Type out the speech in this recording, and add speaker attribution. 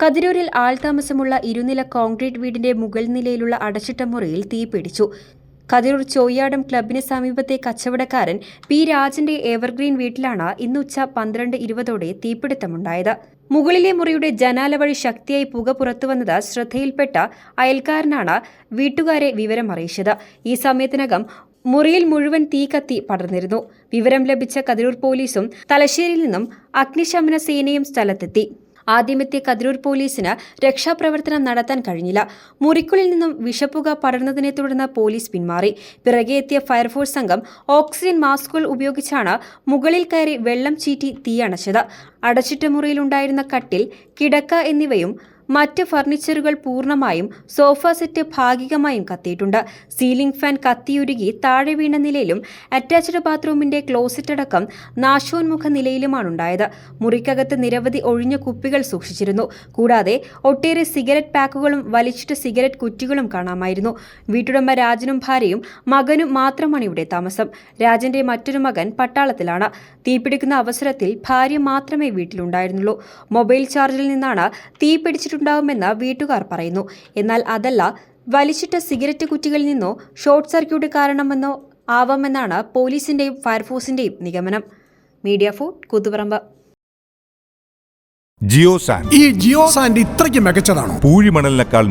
Speaker 1: കതിരൂരിൽ ആൾതാമസമുള്ള ഇരുനില concrete വീടിന്റെ മുകൾ നിലയിലുള്ള അടച്ചിട്ട മുറിയിൽ തീപിടിച്ചു കതിരൂർ ചോയ്യാടം ക്ലബിന് സമീപത്തെ കച്ചവടക്കാരൻ പി രാജന്റെ എവർഗ്രീൻ വീട്ടിലാണ് ഇന്ന് ഉച്ച പന്ത്രണ്ട് ഇരുപതോടെ തീപിടുത്തമുണ്ടായത്. മുകളിലെ മുറിയുടെ ജനാല വഴി ശക്തിയായി പുക പുറത്തുവന്നത് ശ്രദ്ധയിൽപ്പെട്ട അയൽക്കാരനാണ് വീട്ടുകാരെ വിവരം അറിയിച്ചത് ഈ സമയത്തിനകം മുറിയിൽ മുഴുവൻ തീ കത്തി പടർന്നിരുന്നു. വിവരം ലഭിച്ച കതിരൂർ പോലീസും തലശ്ശേരിയിൽ നിന്നും അഗ്നിശമന സേനയും സ്ഥലത്തെത്തി. ആദ്യമെത്തിയ കതിരൂർ പോലീസിന് രക്ഷാപ്രവർത്തനം നടത്താൻ കഴിഞ്ഞില്ല. മുറിക്കുള്ളിൽ നിന്നും വിഷപ്പുക പടർന്നതിനെ തുടർന്ന് പോലീസ് പിന്മാറി. പിറകെ എത്തിയ ഫയർഫോഴ്സ് സംഘം ഓക്സിജൻ മാസ്കുകൾ ഉപയോഗിച്ചാണ് മുകളിൽ കയറി വെള്ളം ചീറ്റി തീയണച്ചത് അടച്ചിട്ട മുറിയിലുണ്ടായിരുന്ന കട്ടിൽ കിടക്ക എന്നിവയും മറ്റ് ഫർണിച്ചറുകൾ പൂർണമായും സോഫ സെറ്റ് ഭാഗികമായും കത്തിയിട്ടുണ്ട്. സീലിംഗ് ഫാൻ കത്തിയുരുകി താഴെ വീണ നിലയിലും അറ്റാച്ച്ഡ് ബാത്റൂമിന്റെ ക്ലോസറ്റ് അടക്കം നാശോന്മുഖ നിലയിലുമാണുണ്ടായത്. മുറിക്കകത്ത് നിരവധി ഒഴിഞ്ഞ കുപ്പികൾ സൂക്ഷിച്ചിരുന്നു. കൂടാതെ ഒട്ടേറെ സിഗരറ്റ് പാക്കുകളും വലിച്ചിട്ട് സിഗരറ്റ് കുറ്റികളും കാണാമായിരുന്നു. വീട്ടുടമ രാജനും ഭാര്യയും മകനും മാത്രമാണ് ഇവിടെ താമസം. രാജന്റെ മറ്റൊരു മകൻ പട്ടാളത്തിലാണ്. തീപിടിക്കുന്ന അവസരത്തിൽ ഭാര്യ മാത്രമേ വീട്ടിലുണ്ടായിരുന്നുള്ളൂ. മൊബൈൽ ചാർജിൽ നിന്നാണ് തീ പിടിച്ചിട്ടുണ്ടാവുമെന്ന് വീട്ടുകാർ പറയുന്നു. എന്നാൽ അതല്ല വലിച്ചിട്ട സിഗരറ്റ് കുറ്റികളിൽ നിന്നോ ഷോർട്ട് സർക്യൂട്ട് കാരണമെന്നോ ആവാമെന്നാണ് പോലീസിന്റെയും ഫയർഫോഴ്സിന്റെയും നിഗമനം. Media for Koothuparamba.
Speaker 2: ജിയോ സാൻ
Speaker 3: ഈ ജിയോ സാൻഡ് ഇത്രയ്ക്ക് മികച്ചതാണോ?
Speaker 2: പൂഴിമണലിനേക്കാൾ